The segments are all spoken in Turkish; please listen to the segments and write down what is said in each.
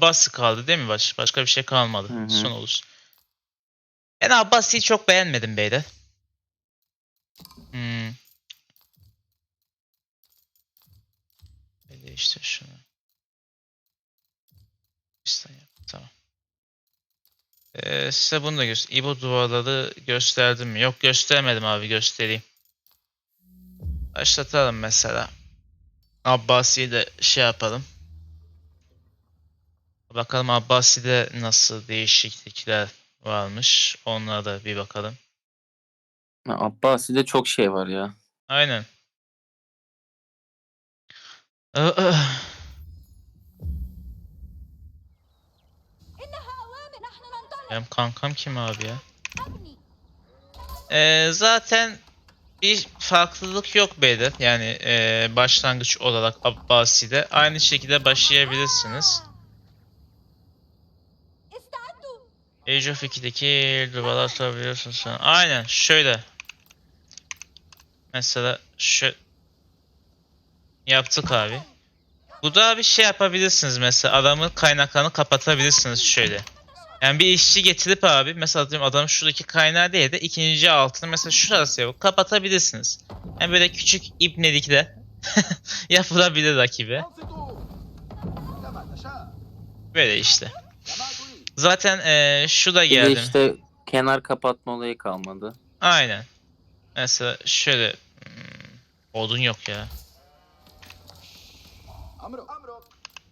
Abbasi kaldı değil mi? Baş, başka bir şey kalmadı. Hı hı. Son olur. Ben Abbasi'yi çok beğenmedim beyler. Hmm. Değiştir şunu. Tamam. Ee, size bunu da göster. İbo duvarları gösterdim mi? Yok göstermedim abi göstereyim. Başlatalım mesela. Abbasi'yi de şey yapalım. Bakalım Abbasi'de nasıl değişiklikler varmış. Onlara da bir bakalım. Abbasi'de çok şey var ya. Aynen. Aa, Benim kankam kim abi ya? Ee, zaten bir farklılık yok beyler. Yani e, başlangıç olarak Abbasi'de. Aynı şekilde başlayabilirsiniz. Age of 2'deki duvarlar sorabiliyorsun sen. Aynen şöyle. Mesela şu yaptık abi. Bu da bir şey yapabilirsiniz mesela adamın kaynaklarını kapatabilirsiniz şöyle. Yani bir işçi getirip abi mesela diyorum adam şuradaki kaynağı değil de ikinci altını mesela şurası yapıp kapatabilirsiniz. Yani böyle küçük ibnelikler yapılabilir rakibe. Böyle işte. Zaten e, şu da geldi. de işte kenar kapatma olayı kalmadı. Aynen. Mesela şöyle hmm, odun yok ya.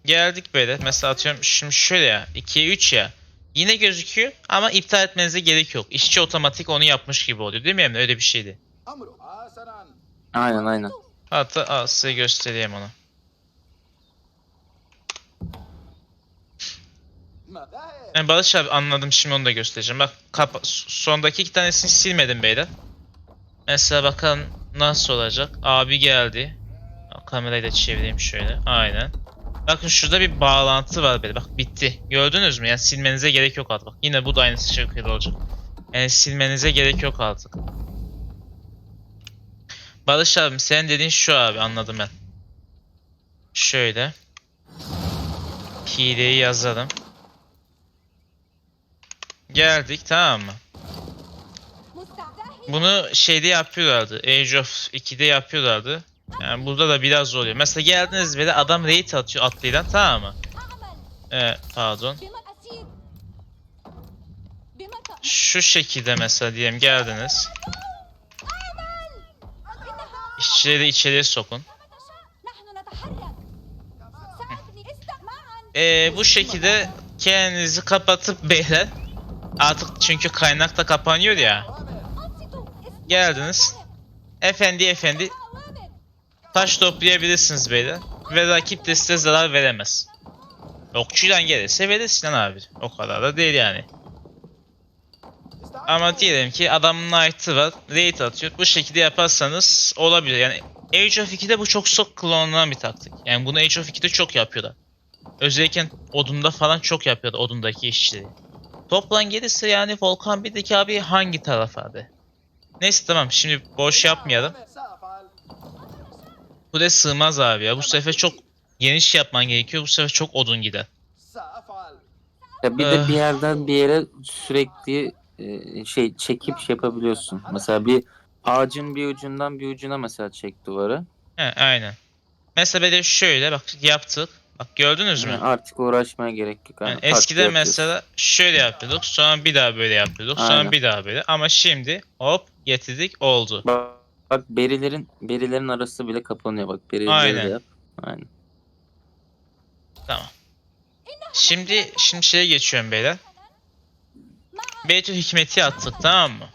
Geldik böyle. Mesela atıyorum şimdi şöyle ya. 2'ye 3 ya. Yine gözüküyor ama iptal etmenize gerek yok. İşçi otomatik onu yapmış gibi oluyor değil mi Emre? Öyle bir şeydi. Aynen aynen. Hatta aa, size göstereyim onu. Yani Barış abi anladım şimdi onu da göstereceğim. Bak kapa sondaki iki tanesini silmedim beyler. Mesela bakalım nasıl olacak. Abi geldi. Kamerayı da çevireyim şöyle. Aynen. Bakın şurada bir bağlantı var böyle. Bak bitti. Gördünüz mü? Yani silmenize gerek yok artık. Bak yine bu da aynı şekilde olacak. Yani silmenize gerek yok artık. Barış abi sen dediğin şu abi anladım ben. Şöyle. Hileyi yazalım. Geldik tamam mı? Bunu şeyde yapıyorlardı. Age of 2'de yapıyorlardı. Yani burada da biraz zor oluyor. Mesela geldiniz ve de adam raid atıyor atlayan tamam mı? Ee, pardon. Şu şekilde mesela diyelim geldiniz. İşçileri de içeriye sokun. Ee, bu şekilde kendinizi kapatıp beyler Artık çünkü kaynak da kapanıyor ya. Geldiniz. Efendi efendi. Taş toplayabilirsiniz beyler. Ve rakip de size zarar veremez. Okçuyla gelirse verir Sinan abi. O kadar da değil yani. Ama diyelim ki adamın knight'ı var. Raid atıyor. Bu şekilde yaparsanız olabilir. Yani Age of 2'de bu çok sok kullanılan bir taktik. Yani bunu Age of 2'de çok yapıyorlar. Özellikle Odun'da falan çok yapıyordu Odun'daki işçileri. Toplan gelirse yani Volkan 1'deki abi hangi taraf abi? Neyse tamam şimdi boş yapmayalım. Kule sığmaz abi ya. Bu sefer çok geniş yapman gerekiyor. Bu sefer çok odun gider. Ya bir de öh. bir yerden bir yere sürekli e, şey çekip şey yapabiliyorsun. Mesela bir ağacın bir ucundan bir ucuna mesela çek duvarı. He, aynen. Mesela böyle şöyle bak yaptık. Bak gördünüz mü? Yani artık uğraşmaya gerek yok. Yani Yani eskiden mesela şöyle yapıyorduk. Sonra bir daha böyle yapıyorduk. Sonra Aynen. bir daha böyle. Ama şimdi hop getirdik oldu. Bak, bak berilerin berilerin arası bile kapanıyor bak. Berileri Aynen. de yap. Aynen. Tamam. Şimdi şimdi şeye geçiyorum beyler. Beytül Hikmet'i attık tamam mı?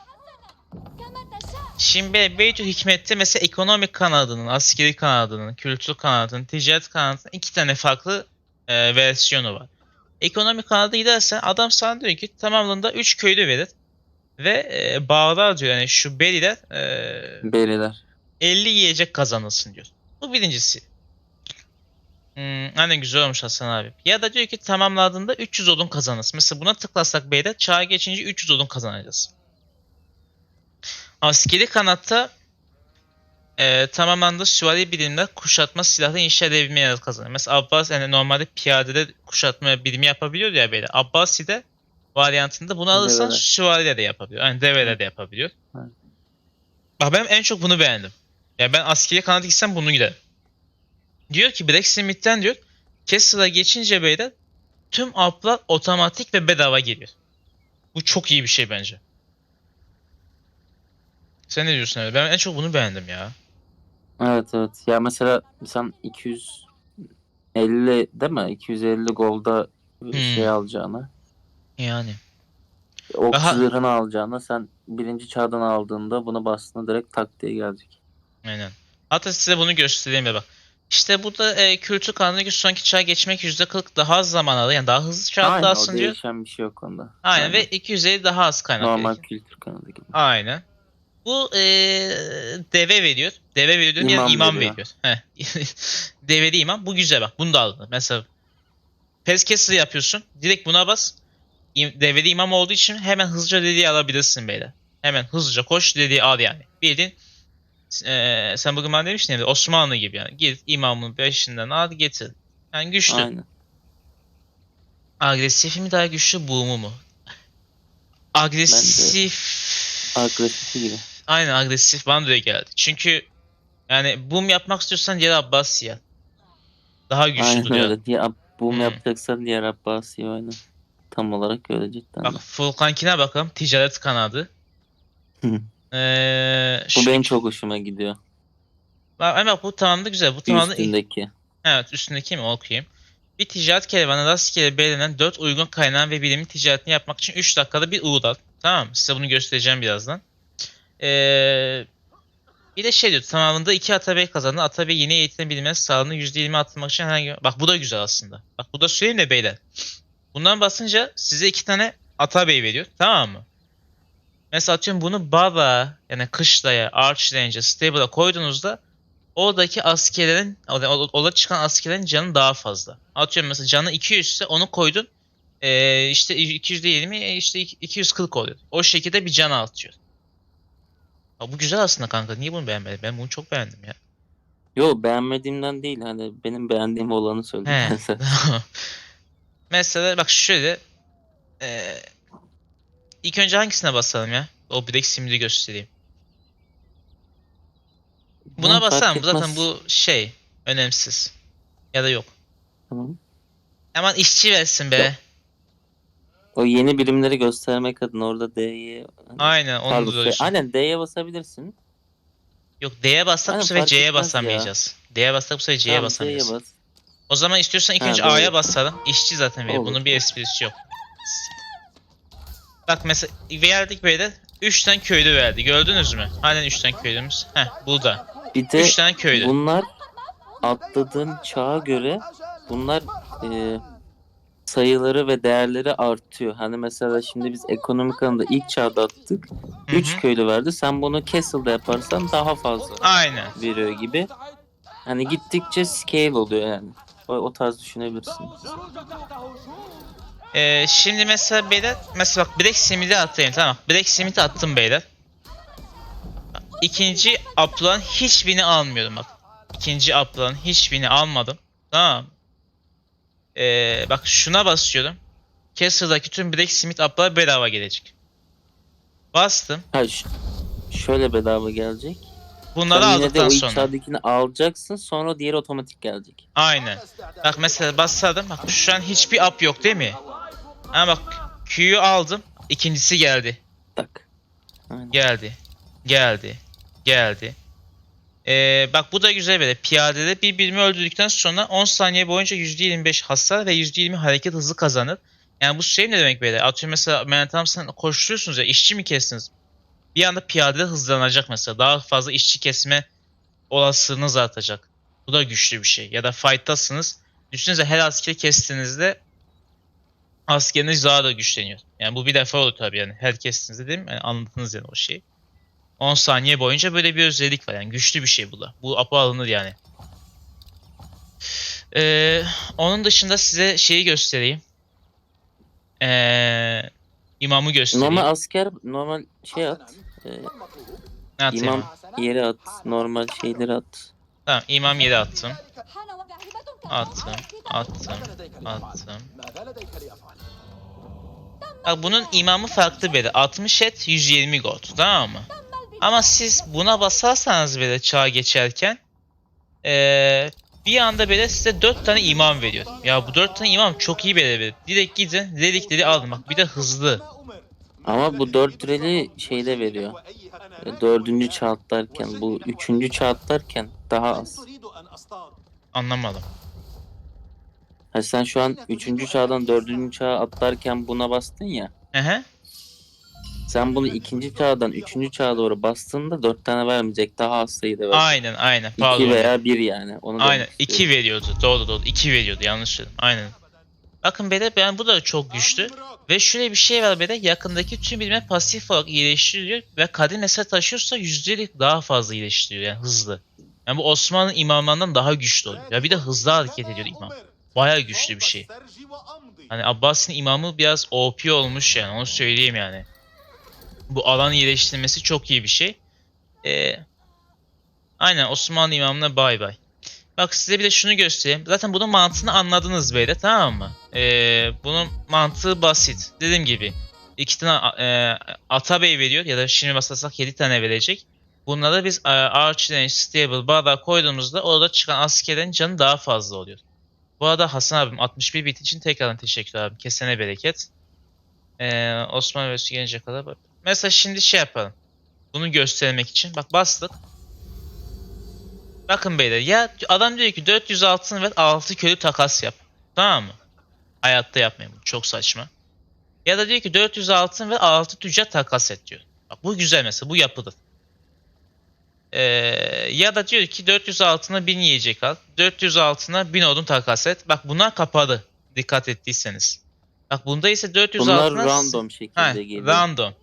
Şimdi Beytu Hikmet'te mesela ekonomik kanadının, askeri kanadının, kültür kanadının, ticaret kanadının iki tane farklı e, versiyonu var. Ekonomik kanada gidersen adam sana diyor ki tamamında 3 köylü verir. Ve e, bağlar diyor yani şu beriler, e, beriler 50 yiyecek kazanılsın diyor. Bu birincisi. Hmm, hani güzel olmuş Hasan abi. Ya da diyor ki tamamladığında 300 odun kazanırız. Mesela buna tıklasak beyler çağa geçince 300 odun kazanacağız. Askeri kanatta e, tamamlandığı süvari birimler kuşatma silahlı inşa edebilmeye kazanır. Mesela Abbas yani normalde piyadede kuşatma birimi yapabiliyor ya böyle. Abbasi'de varyantında bunu alırsan Develer. süvariyle de yapabiliyor. Yani deveyle de yapabiliyor. Evet. Bak ben en çok bunu beğendim. Ya ben askeri kanada gitsem bunu giderim. Diyor ki Blacksmith'ten diyor Castle'a geçince beyler tüm up'lar otomatik ve bedava geliyor. Bu çok iyi bir şey bence. Sen ne diyorsun abi? Ben en çok bunu beğendim ya. Evet evet. Ya mesela sen 250 değil mi? 250 golda şey alacağına, Yani. ok Daha- zırhını alacağına sen birinci çağdan aldığında bunu bastığında direkt tak diye gelecek. Aynen. Hatta size bunu göstereyim de bak. İşte burada e, kültür kanunu gibi sonraki çağa geçmek %40 daha az zaman alır. Yani daha hızlı çağ Aynen o atlarsın diyor. değişen bir şey yok onda. Aynen ve 250 daha az kaynak Normal kültür kanadı gibi. Aynen. Bu e, deve veriyor. Deve veriyor diyorum İmam yani imam veriyor. veriyor. Develi imam. Bu güzel bak. Bunu da aldın. Mesela Pescaster yapıyorsun. Direkt buna bas. Develi imam olduğu için hemen hızlıca dediği alabilirsin beyler. Hemen hızlıca koş dediği al yani. Bildiğin e, sen bugün bana demiştin ya Osmanlı gibi yani. Git imamın peşinden al getir. Yani güçlü. Aynen. Agresif mi daha güçlü boom'u mu? Agresif. Agresifi gibi. Aynen agresif öyle geldi. Çünkü yani boom yapmak istiyorsan diğer Abbasi ya. Daha güçlü Aynen duruyor. öyle. Diye boom Hmm. yapacaksan diğer Abbasi aynen. Tam olarak öyle cidden. Bak Furkan'kine bakalım. Ticaret kanadı. Ee, Bu şu- benim çok hoşuma gidiyor. Bak, ama bu tamamda güzel. Bu tamamda üstündeki. Evet üstündeki mi okuyayım. Bir ticaret kervanı rastgele belirlenen 4 uygun kaynağın ve birimin ticaretini yapmak için 3 dakikada bir uğrar. Tamam? Size bunu göstereceğim birazdan. Ee, bir de şey diyor tamamında 2 atabey kazandı. Atabey yeni eğitim bilimine sağlığını %20 arttırmak için herhangi Bak bu da güzel aslında. Bak bu da söyleyeyim de beyler. Bundan basınca size 2 tane atabey veriyor. Tamam mı? Mesela atıyorum bunu Baba yani Kışla'ya, Archrange'e, Stable'a koyduğunuzda oradaki askerlerin, orada çıkan askerlerin canı daha fazla. Atıyorum mesela canı 200 ise onu koydun. Ee, işte 220 e, işte 240 oluyor. O şekilde bir can artıyor. Ha, bu güzel aslında kanka. Niye bunu beğenmedin? Ben bunu çok beğendim ya. Yo beğenmediğimden değil hani benim beğendiğim olanı söyledim. He. ben sana. mesela bak şöyle. Ee, ilk önce hangisine basalım ya? O Black Sim'de göstereyim. Buna Fark basalım. Bu zaten etmez. bu şey. Önemsiz. Ya da yok. Tamam. Hemen işçi versin be. O yeni birimleri göstermek adına orada D'ye Aynen onu Pardon, da düşün. Aynen D'ye basabilirsin. Yok D'ye bassak bu Aynen, sefer fark C'ye etmez ya. basamayacağız. D'ye bassak bu sefer C'ye Tamam, basamayacağız. Bas. O zaman istiyorsan ilk Ha, önce doğru. A'ya basalım. İşçi zaten. Olur. Bunun bir esprisi yok. Bak mesela verdik böyle 3 tane köylü verdi. Gördünüz mü? Halen 3 tane köylümüz. Heh burada. Bir de 3 tane köylü. bunlar atladığın çağa göre bunlar e, sayıları ve değerleri artıyor. Hani mesela şimdi biz ekonomik anında ilk çağda attık. Hı 3 hı. köylü verdi. Sen bunu Castle'da yaparsan daha fazla Aynen. veriyor gibi. Hani gittikçe scale oluyor yani. O, o tarz düşünebilirsin. Ee, şimdi mesela beyler mesela bak Black Smith'i atayım tamam. Black Smith'i attım beyler. İkinci upload'un hiçbirini almıyorum bak. İkinci upload'un hiçbirini almadım. Tamam. Ee, bak şuna basıyorum. Castle'daki tüm Black Smith upload'lar bedava gelecek. Bastım. Ha, ş- şöyle bedava gelecek. Bunları Sen yine de o sonra. çağdakini alacaksın sonra diğeri otomatik gelecek. Aynen. Bak mesela basadım. Bak şu an hiçbir up yok değil mi? Ama bak Q'yu aldım. İkincisi geldi. Tak. Aynen. Geldi. Geldi. Geldi. Ee, bak bu da güzel böyle. Piyadede bir birimi öldürdükten sonra 10 saniye boyunca %25 hasar ve %20 hareket hızı kazanır. Yani bu şey ne demek böyle? Atıyorum mesela Mehmet sen koşturuyorsunuz ya işçi mi kestiniz? Bir anda piyade hızlanacak mesela. Daha fazla işçi kesme olasılığınız artacak. Bu da güçlü bir şey. Ya da fight'tasınız. Düşünsenize her askeri kestiğinizde askeriniz daha da güçleniyor. Yani bu bir defa olur tabii yani. Her kestiğinizde değil mi? Yani anladınız yani o şeyi. 10 saniye boyunca böyle bir özellik var. Yani güçlü bir şey bu da. Bu apa alınır yani. Ee, onun dışında size şeyi göstereyim. Ee, imamı göstereyim. Normal asker normal şey at. Ee, ne atayım? yere at. Normal şeyleri at. Tamam imam yere attım. Attım. Attım. Attım. Bak bunun imamı farklı beri. 60 et 120 gold. Tamam mı? Ama siz buna basarsanız böyle çağa geçerken eee, bir anda böyle size 4 tane imam veriyor. Ya bu 4 tane imam çok iyi böyle. Direkt gidin dedikleri alın. Bak bir de hızlı. Ama bu 4 lirayı şeyde veriyor. E, Dördüncü çağ atlarken. Bu üçüncü çağ atlarken daha az. Anlamadım. Ha sen şu an üçüncü çağdan dördüncü çağa atlarken buna bastın ya. Hı hı. Sen bunu ikinci çağdan üçüncü çağa doğru bastığında dört tane vermeyecek. Daha az sayıda verecek. Aynen aynen. Pardon. İki veya bir yani. Onu Aynen. demek 2 istiyorum. veriyordu. Doğru doğru. 2 veriyordu. Yanlış söyledim. Aynen. Bakın beyler ben bu da çok güçlü. Ve şöyle bir şey var beyler. Yakındaki tüm birimler pasif olarak iyileştiriliyor. Ve kadim mesaj taşıyorsa yüzdelik daha fazla iyileştiriyor. Yani hızlı. Yani bu Osmanlı imamlarından daha güçlü oluyor. Ya bir de hızlı hareket ediyor imam. Baya güçlü bir şey. Hani Abbas'ın imamı biraz OP olmuş yani. Onu söyleyeyim yani. Bu alan iyileştirmesi çok iyi bir şey. Ee, aynen Osmanlı imamına bay bay. Bak size bir de şunu göstereyim. Zaten bunun mantığını anladınız böyle tamam mı? Ee, bunun mantığı basit. Dediğim gibi iki tane e, Atabey veriyor ya da şimdi basarsak 7 tane verecek. Bunlara biz e, Arch Range, Stable, Bağda koyduğumuzda orada çıkan askerin canı daha fazla oluyor. Bu arada Hasan abim 61 bit için tekrardan teşekkür abim. Kesene bereket. Ee, Osman ve gelince kadar. bak- Mesela şimdi şey yapalım. Bunu göstermek için. Bak bastık. Bakın beyler ya adam diyor ki 400 altın ver 6 köylü takas yap. Tamam mı? Hayatta yapmayın bunu. Çok saçma. Ya da diyor ki 400 altın ver 6 tüccar takas et diyor. Bak bu güzel mesela. Bu yapılır. Ee, ya da diyor ki 400 altına 1000 yiyecek al. 400 altına 1000 odun takas et. Bak bunlar kapalı. Dikkat ettiyseniz. Bak bunda ise 400 Bunlar altına... random şekilde Ha, geliyor. random.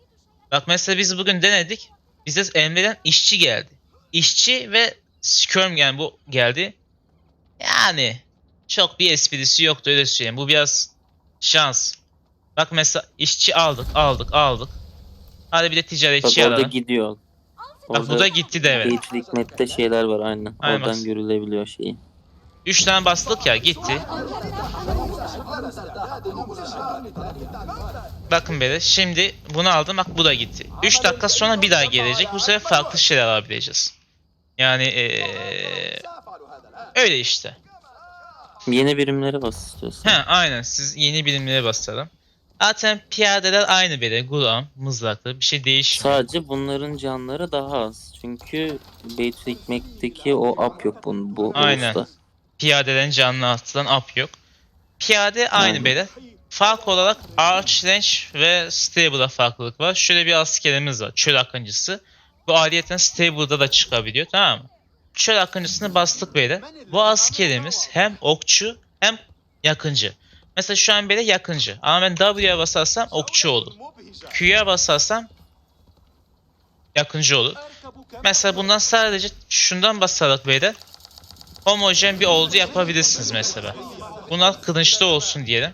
Bak mesela biz bugün denedik. Bize Emre'den işçi geldi. İşçi ve skirm yani bu geldi. Yani çok bir esprisi yoktu öyle söyleyeyim. Bu biraz şans. Bak mesela işçi aldık aldık aldık. Hadi bir de Bak ticaretçi orada alalım. gidiyor. Bak bu da gitti de evet. Beytül Hikmet'te şeyler var aynen. Aynen. Oradan görülebiliyor şeyi. 3 tane bastık ya gitti. Bakın böyle şimdi bunu aldım bak bu da gitti. 3 dakika sonra bir daha gelecek. Bu sefer farklı şeyler alabileceğiz. Yani ee, öyle işte. Yeni birimlere bas istiyorsun. He aynen siz yeni birimlere basalım. Zaten piyadeler aynı böyle gulam, mızlaklı bir şey değişmiyor. Sadece bunların canları daha az. Çünkü Beytül o ap yok bu, bu Aynen. Usta. Piyadelerin canlı atılan ap yok. Piyade aynı yani. böyle. Fark olarak Arch Range ve Stable'a farklılık var. Şöyle bir askerimiz var. Çöl akıncısı. Bu ayrıyeten Stable'da da çıkabiliyor tamam mı? Çöl akıncısını bastık böyle. Bu askerimiz hem okçu hem yakıncı. Mesela şu an böyle yakıncı. Ama ben W'ye basarsam okçu olur. Q'ya basarsam yakıncı olur. Mesela bundan sadece şundan basarak böyle homojen bir oldu yapabilirsiniz mesela. Bunlar kılıçlı olsun diyelim.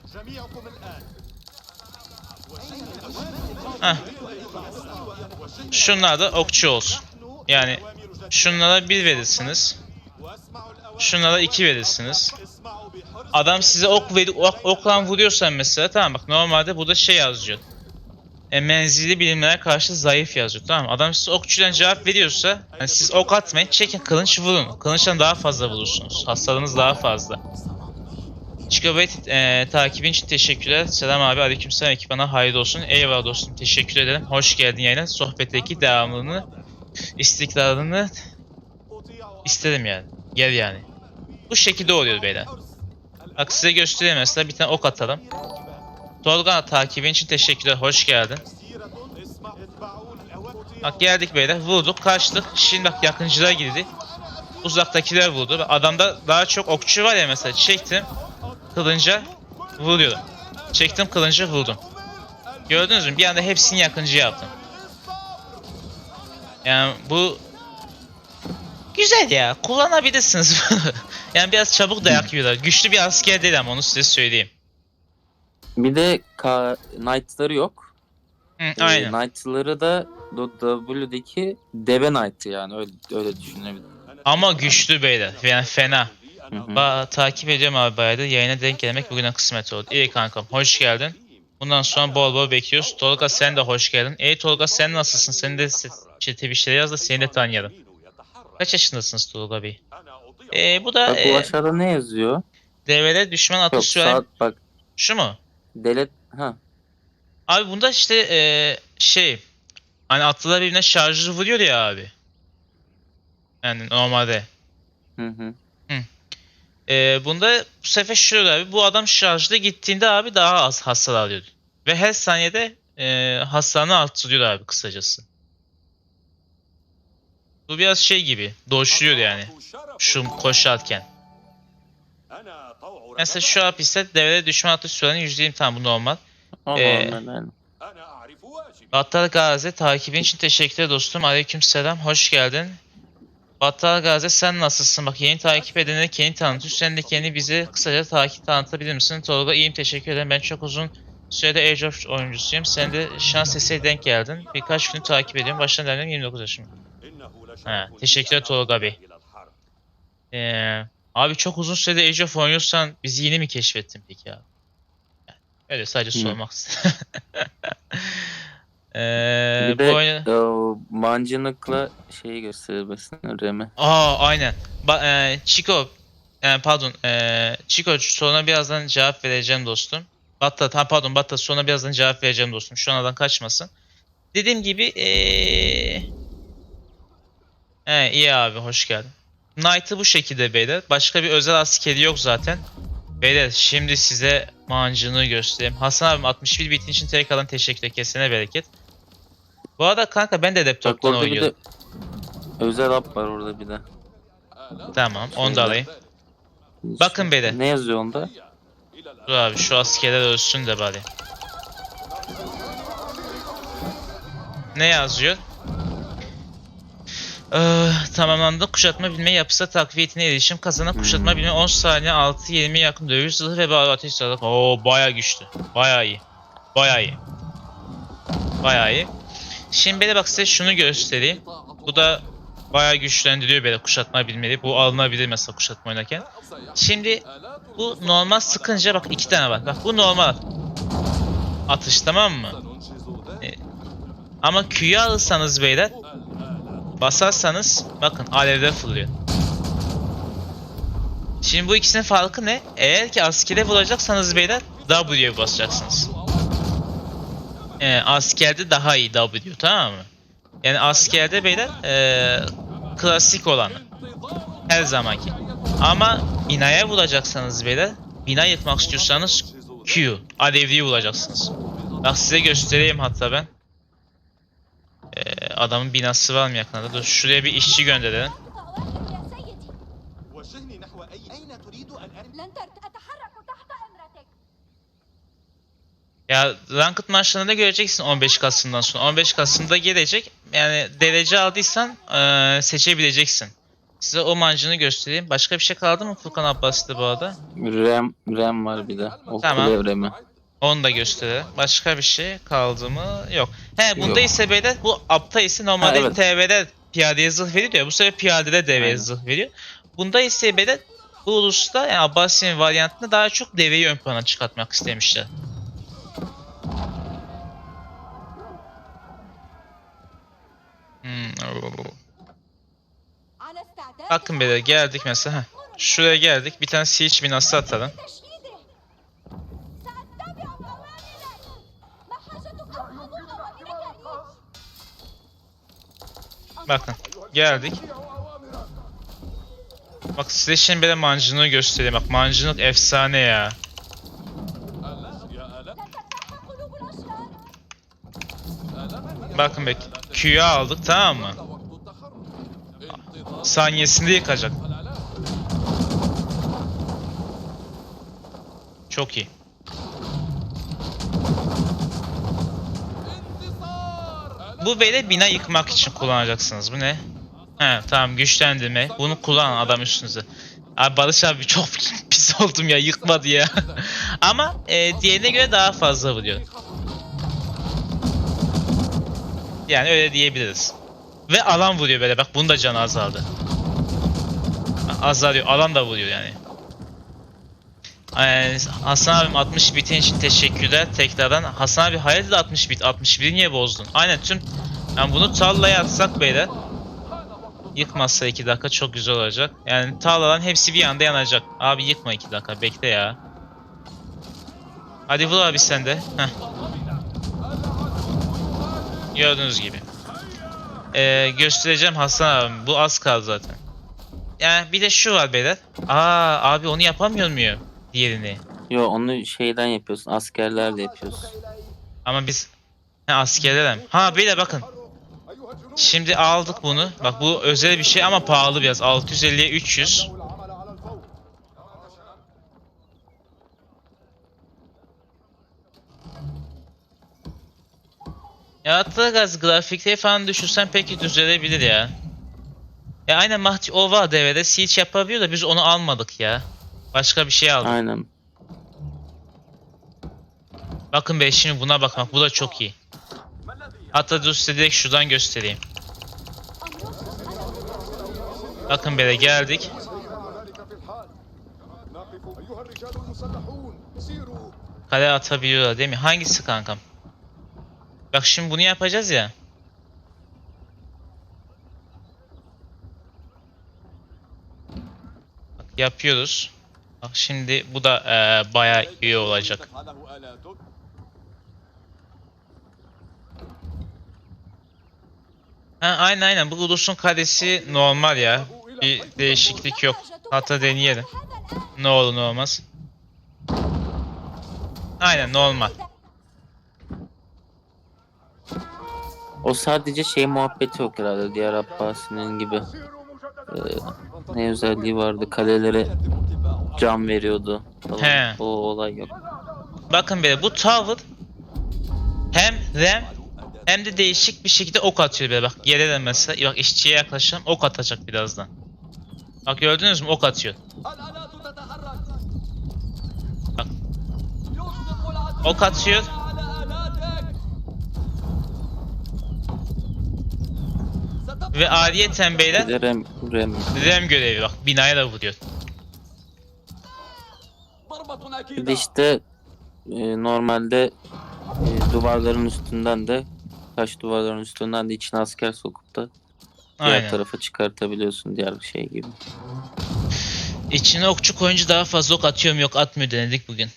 Heh. Şunlar da okçu olsun. Yani şunlara bir verirsiniz. Şunlara iki verirsiniz. Adam size ok veri, ok, okla vuruyorsa mesela tamam bak normalde burada şey yazıyor. E, menzilli bilimlere karşı zayıf yazıyor tamam? Adam size okçuyla cevap veriyorsa hani siz ok atmayın çekin kılıç vurun. Kılıçtan daha fazla vurursunuz. Hasarınız daha fazla. Çıkabet e, takibin için teşekkürler. Selam abi aleykümselam ekibana hayırlı olsun. Eyvallah dostum teşekkür ederim. Hoş geldin yayına. Sohbetteki devamlılığını, istikrarını isterim yani. Gel yani. Bu şekilde oluyor beyler. Bak size göstereyim mesela bir tane ok atalım. Tolga takibin için teşekkürler. Hoş geldin. Bak geldik beyler. Vurduk kaçtık. Şimdi bak yakıncılar girdi. Uzaktakiler vurdu. Adamda daha çok okçu var ya mesela. Çektim. Kılınca vuruyorum. Çektim kılınca vurdum. Gördünüz mü? Bir anda hepsini yakıncı yaptım. Yani bu güzel ya. Kullanabilirsiniz. yani biraz çabuk dayak yiyorlar. Güçlü bir asker değil ama onu size söyleyeyim. Bir de Ka Knight'ları yok. Hı, Ee, aynen. Knight'ları da W'deki Deve Knight'ı yani öyle öyle düşünebilirim. Ama güçlü beyler. Yani fena. Ba takip ediyorum abi bayağı da. Yayına denk gelmek bugüne kısmet oldu. İyi kankam hoş geldin. Bundan sonra bol bol bekliyoruz. Tolga sen de hoş geldin. Ey Tolga sen nasılsın? Sen de çete bir şey yaz da seni de tanıyalım. Kaç yaşındasınız Tolga Bey? Ee, bu da Bak bu e, aşağıda ne yazıyor? devrede düşman Yok atış süren... saat bak Şu mu? delete ha Abi bunda işte e, şey... Hani atlılar birbirine şarjı vuruyor ya abi. Yani normalde. hı hı. Ee, bunda bu sefer şöyle abi bu adam şarjda gittiğinde abi daha az hasar alıyordu. Ve her saniyede e, hasarını arttırıyor abi kısacası. Bu biraz şey gibi doşluyor yani şu koşarken. Mesela şu hapiste devrede düşman atış sürenin %20 tamam bu normal. Allah Ee, Allah. Battal Gazi takibin için teşekkürler dostum. Aleykümselam hoş geldin. Battal Gazi sen nasılsın? Bak yeni takip edene kendini tanıtıyor. Sen de kendini bize kısaca takip tanıtabilir misin? Tolga iyiyim teşekkür ederim. Ben çok uzun sürede Age of oyuncusuyum. Sen de şans eseri denk geldin. Birkaç günü takip ediyorum. Baştan derdim 29 yaşım. Ha, teşekkürler Tolga Bey. Ee, abi çok uzun sürede Age of oynuyorsan bizi yeni mi keşfettin peki abi? Yani öyle sadece sormak istedim. Ee, bir de bu oyunu... o mancınıkla şeyi gösterebilirsin Remi. Aa aynen. Ba e, Chico e, pardon e, Chico sonra birazdan cevap vereceğim dostum. Batta ha, pardon Batta sonra birazdan cevap vereceğim dostum. Şu anadan kaçmasın. Dediğim gibi eee He iyi abi hoş geldin. Knight'ı bu şekilde beyler. Başka bir özel askeri yok zaten. Beyler şimdi size mancını göstereyim. Hasan abim 61 bitin için tek kalan teşekkür kesene bereket. Bu arada kanka ben de Bak laptoptan orada bir de oynuyorum. özel app var orada bir de. Tamam onu da alayım. Bakın beyler. Ne yazıyor onda? Dur abi şu askerler ölsün de bari. Ne yazıyor? Ee, tamamlandı. Kuşatma bilme yapısı takviyetine erişim kazanan kuşatma Hmm. bilme 10 saniye 6-20 yakın dövüş zırhı ve bağlı ateş sağlık. Oo baya güçlü. Baya iyi. Baya iyi. Baya iyi. Şimdi de bak size şunu göstereyim. Bu da baya güçlendiriyor böyle kuşatma bilmeli. Bu alınabilir mesela kuşatma oynarken. Şimdi bu normal sıkınca bak iki tane var. Bak bu normal atış tamam mı? E, ama Q'yu alırsanız beyler basarsanız bakın alevler fırlıyor. Şimdi bu ikisinin farkı ne? Eğer ki askere vuracaksanız beyler W'ye basacaksınız. E, askerde daha iyi W tamam mı? Yani askerde beyler e, klasik olanı. Her zamanki. Ama binaya vuracaksanız beyler, bina yıkmak istiyorsanız Q, alevliyi vuracaksınız. Bak size göstereyim hatta ben. Ee, adamın binası var mı yakında? Dur şuraya bir işçi gönderelim. Ya Ranked maçlarında göreceksin 15 Kasım'dan sonra. 15 Kasım'da gelecek. Yani derece aldıysan eee, seçebileceksin. Size o mancını göstereyim. Başka bir şey kaldı mı Furkan Abbas'ta bu arada? RAM, RAM var bir de. O Tamam. RAM'i. Onu da gösterelim. Başka bir şey kaldı mı? Yok. He bunda Yok. ise beyler bu apta ise normalde Ha, evet. TV'de piyadeye zırh veriyor ya. Bu sefer piyadede deveye Aynen. zırh veriyor. Bunda ise beyler bu ulusta yani Abbasi'nin varyantında daha çok deveyi ön plana çıkartmak istemişler. Bakın beyler geldik mesela. Heh. Şuraya geldik. Bir tane siege binası atalım. Bakın geldik. Bak size şimdi böyle mancınığı göstereyim. Bak mancınık efsane ya. Bakın bak Q'yu aldık tamam mı? Saniyesinde yıkacak. Çok iyi. Bu böyle bina yıkmak için kullanacaksınız. Bu ne? He tamam güçlendirme. Bunu kullan adam üstünüze. Abi Barış abi çok pis oldum ya yıkmadı ya. Ama e, diğerine göre daha fazla vuruyor. Yani öyle diyebiliriz. Ve alan vuruyor böyle bak bunun da canı azaldı. Azalıyor alan da vuruyor yani. Ee, Hasan abim 60 bitin için teşekkürler tekrardan. Hasan abi hayırdır 60 bit 61'i niye bozdun? Aynen tüm yani bunu tarlaya atsak beyler Yıkmazsa 2 dakika çok güzel olacak. Yani tarlaların hepsi bir anda yanacak. Abi yıkma 2 dakika bekle ya. Hadi vur abi sen de. Heh. Gördüğünüz gibi. Ee, göstereceğim Hasan abi. Bu az kaldı zaten. Yani bir de şu var beyler. Aa abi onu yapamıyor muyum? Diğerini. Yo onu şeyden yapıyorsun. Askerlerle yapıyorsun. Ama biz ha, askerlerim. Ha beyler bakın. Şimdi aldık bunu. Bak bu özel bir şey ama pahalı biraz. 650'ye 300. Ya hatta gaz grafikleri falan düşürsen peki düzelebilir ya. Ya aynen Mahdi o var devrede siege yapabiliyor da biz onu almadık ya. Başka bir şey aldık. Aynen. Bakın be şimdi buna bakmak bu da çok iyi. Hatta dur size direkt şuradan göstereyim. Bakın böyle geldik. Kale atabiliyorlar değil mi? Hangisi kankam? Bak şimdi bunu yapacağız ya. Bak yapıyoruz. Bak şimdi bu da e, bayağı iyi olacak. Ha, aynen aynen bu Ulus'un karesi normal ya. Bir değişiklik yok. Hatta deneyelim. Ne olur ne olmaz. Aynen normal. O sadece şey muhabbeti yok herhalde diğer Abbasi'nin gibi. Ee, ne özelliği vardı kalelere cam veriyordu. He. O olay yok. Bakın böyle bu tower hem RAM hem de değişik bir şekilde ok atıyor böyle bak yere de mesela bak işçiye yaklaşalım ok atacak birazdan. Bak gördünüz mü ok atıyor. Bak. Ok atıyor. Ve ariyeten beyler Bir Rem, Rem. Rem görevi bak binaya da vuruyor. Bir de e, normalde e, duvarların üstünden de taş duvarların üstünden de içine asker sokup da diğer Aynen. tarafa çıkartabiliyorsun diğer bir şey gibi. İçine okçu koyunca daha fazla ok atıyorum yok atmıyor denedik bugün.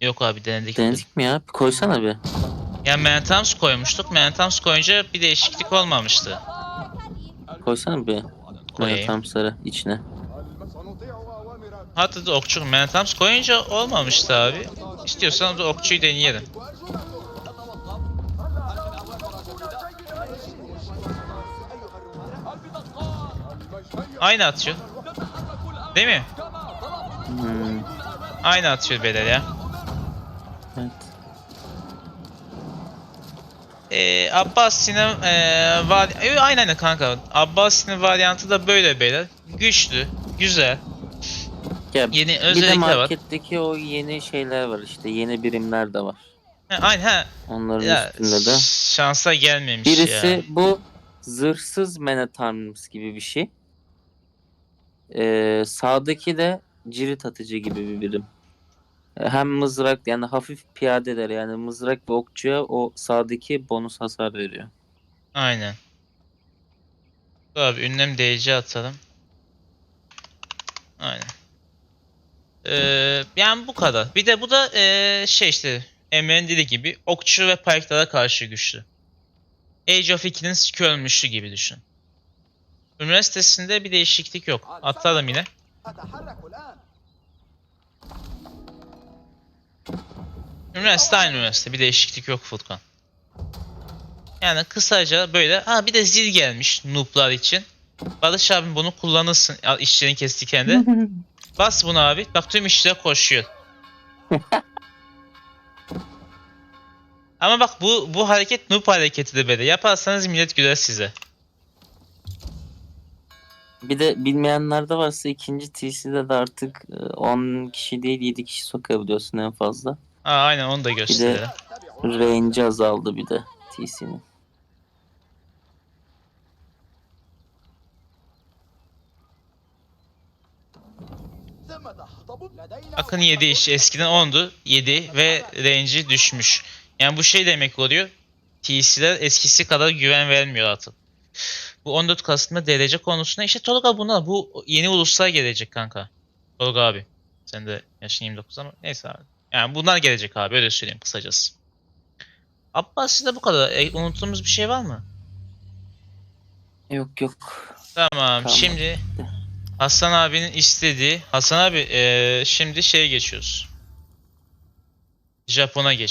Yok abi denedik. bugün. Denedik mi ya? Bir koysana bir. Yani Mentams koymuştuk. Mentams koyunca bir değişiklik olmamıştı. Koysana bir Koyayım. Mentams'ları içine. Hatta da okçu Mentams koyunca olmamıştı abi. İstiyorsan da okçuyu deneyelim. Aynı atıyor. Değil mi? Hmm. Aynı atıyor bedel ya. Evet. Ee, Abbasi'nin ee, var... Ee, aynen aynen kanka. Abbasi'nin varyantı da böyle beyler. Güçlü, güzel. Ya, Yeni bir de özellikler var. marketteki o yeni şeyler var işte. Yeni birimler de var. Ha, aynen ha. Onların Ya, üstünde de. şansa gelmemiş Birisi ya. bu zırhsız menetarms gibi bir şey. Ee, sağdaki de cirit atıcı gibi bir birim. Hem mızrak yani hafif piyadeler yani mızrak ve okçuya o sağdaki bonus hasar veriyor. Aynen. Dur abi ünlem DC atalım. Aynen. Ee, yani bu kadar. Bir de bu da ee, şey işte Emre'nin dediği gibi okçu ve pike'lara karşı güçlü. Age of 2'nin Skirmish'ü gibi düşün. Üniversitesinde bir değişiklik yok. Atladım yine. Üniversite aynı üniversite. Bir değişiklik yok Furkan. Yani kısaca böyle. Ha bir de zil gelmiş noob'lar için. Barış abim bunu kullanırsın al, işçinin kestikken de. Bas bunu abi. Bak tüm işçiler koşuyor. Ama bak bu bu hareket noob hareketi de böyle. Yaparsanız millet güler size. Bir de bilmeyenler de varsa ikinci TC'de de artık e, 10 kişi değil 7 kişi sokabiliyorsun en fazla. Aa, aynen onu da Bir gösterelim. range azaldı bir de TC'nin. Akın 7 iş eskiden 10'du. 7 ve range'i düşmüş. Yani bu şey demek oluyor. TC'ler eskisi kadar güven vermiyor artık. Bu 14 Kasım'da derece konusunda işte Tolga buna bu yeni uluslar gelecek kanka. Tolga abi. Sen de yaşın 29 ama neyse abi. Yani bunlar gelecek abi öyle söyleyeyim kısacası. Abbasi'de bu kadar. E, unuttuğumuz bir şey var mı? Yok yok. Tamam, şimdi Hasan abinin istediği Hasan abi eee, şimdi şeye geçiyoruz. Japon'a geçiyoruz.